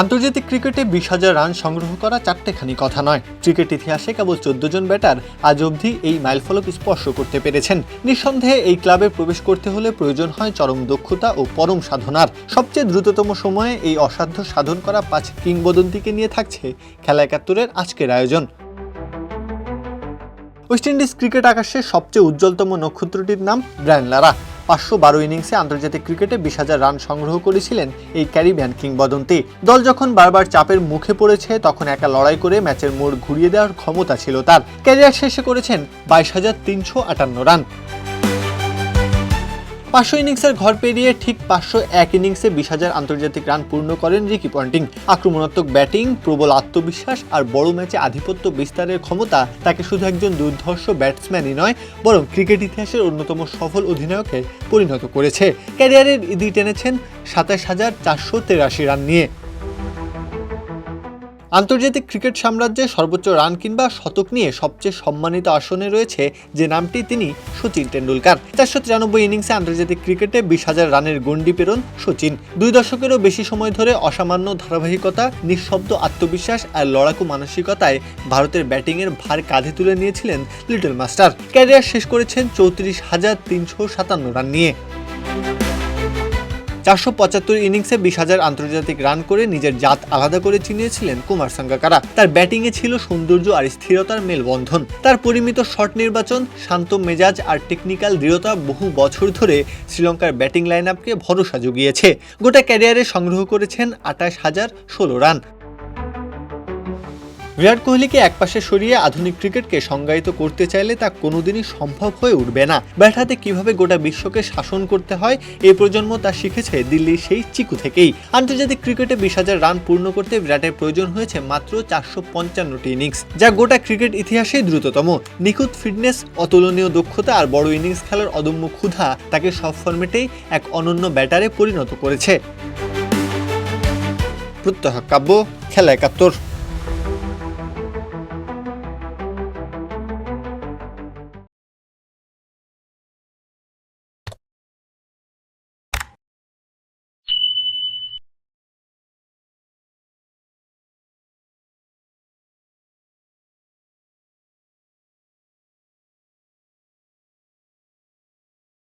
আন্তর্জাতিক ক্রিকেটে বিশ হাজার রান সংগ্রহ করা চারটেখানি কথা নয়। ক্রিকেট ইতিহাসে কেবল চোদ্দ জন ব্যাটার আজ অবধি এই মাইলফলক স্পর্শ করতে পেরেছেন। নিঃসন্দেহে এই ক্লাবে প্রবেশ করতে হলে প্রয়োজন হয় চরম দক্ষতা ও পরম সাধনার। সবচেয়ে দ্রুততম সময়ে এই অসাধ্য সাধন করা পাঁচ কিংবদন্তিকে নিয়ে থাকছে খেলা একাত্তরের আজকের আয়োজন। ওয়েস্ট ইন্ডিজ ক্রিকেট আকাশের সবচেয়ে উজ্জ্বলতম নক্ষত্রটির নাম ব্রায়ান লারা। পাঁচশো বারো ইনিংসে আন্তর্জাতিক ক্রিকেটে বিশ হাজার রান সংগ্রহ করেছিলেন এই ক্যারিবিয়ান কিংবদন্তি। দল যখন বারবার চাপের মুখে পড়েছে, তখন একা লড়াই করে ম্যাচের মোড় ঘুরিয়ে দেওয়ার ক্ষমতা ছিল তার। ক্যারিয়ার শেষে করেছেন বাইশ হাজার তিনশো আটান্ন রান। পাঁচশো ইনিংসের ঘর পেরিয়ে ঠিক পাঁচশো এক ইনিংসে বিশ হাজার আন্তর্জাতিক রান পূর্ণ করেন রিকি পন্টিং। আক্রমণাত্মক ব্যাটিং, প্রবল আত্মবিশ্বাস আর বড় ম্যাচে আধিপত্য বিস্তারের ক্ষমতা তাকে শুধু একজন দুর্ধর্ষ ব্যাটসম্যানই নয়, বরং ক্রিকেট ইতিহাসের অন্যতম সফল অধিনায়কে পরিণত করেছে। ক্যারিয়ারের ইদি টেনেছেন সাতাশ হাজার চারশো তেরাশি রান নিয়ে। আন্তর্জাতিক ক্রিকেট সাম্রাজ্যে সর্বোচ্চ রান কিংবা শতক নিয়ে সবচেয়ে সম্মানিত আসনে রয়েছে যে নামটি তিনি সচিন টেন্ডুলকার চারশো তিরানব্বই ইনিংসে আন্তর্জাতিক ক্রিকেটে বিশ হাজার রানের গণ্ডি পেরন সচিন। দুই দশকেরও বেশি সময় ধরে অসামান্য ধারাবাহিকতা, নিঃশব্দ আত্মবিশ্বাস আর লড়াকু মানসিকতায় ভারতের ব্যাটিংয়ের ভার কাঁধে তুলে নিয়েছিলেন লিটল মাস্টার। ক্যারিয়ার শেষ করেছেন চৌত্রিশ হাজার তিনশো সাতান্ন রান নিয়ে। চারশো পঁচাত্তর ইনিংসে বিশ হাজার আন্তর্জাতিক রান করে নিজের জাত আলাদা করে চিনিয়েছিলেন কুমার সাঙ্গাকারা। তার ব্যাটিংয়ে ছিল সৌন্দর্য আর স্থিরতার মেলবন্ধন। তার পরিমিত শট নির্বাচন, শান্ত মেজাজ আর টেকনিক্যাল দৃঢ়তা বহু বছর ধরে শ্রীলঙ্কার ব্যাটিং লাইন আপকে ভরসা জুগিয়েছে। গোটা ক্যারিয়ারে সংগ্রহ করেছেন আঠাশ হাজার ষোলো রান। বিরাট কোহলিকে একপাশে সরিয়ে আধুনিক ক্রিকেটকে সংজ্ঞায়িত করতে চাইলে তা কোনোদিনই সম্ভব হয়ে উঠবে না। ব্যাট হাতে কীভাবে গোটা বিশ্বকে শাসন করতে হয় এই প্রজন্ম তা শিখেছে দিল্লির সেই চিকু থেকেই। আন্তর্জাতিক ক্রিকেটে বিশ হাজার রান পূর্ণ করতে বিরাটের প্রয়োজন হয়েছে মাত্র চারশো পঞ্চান্নটি ইনিংস, যা গোটা ক্রিকেট ইতিহাসেই দ্রুততম। নিখুঁত ফিটনেস, অতুলনীয় দক্ষতা আর বড় ইনিংস খেলার অদম্য ক্ষুধা তাকে সব ফর্মেটেই এক অনন্য ব্যাটারে পরিণত করেছে। প্রত্যহ কাব্য, খেলা একাত্তর।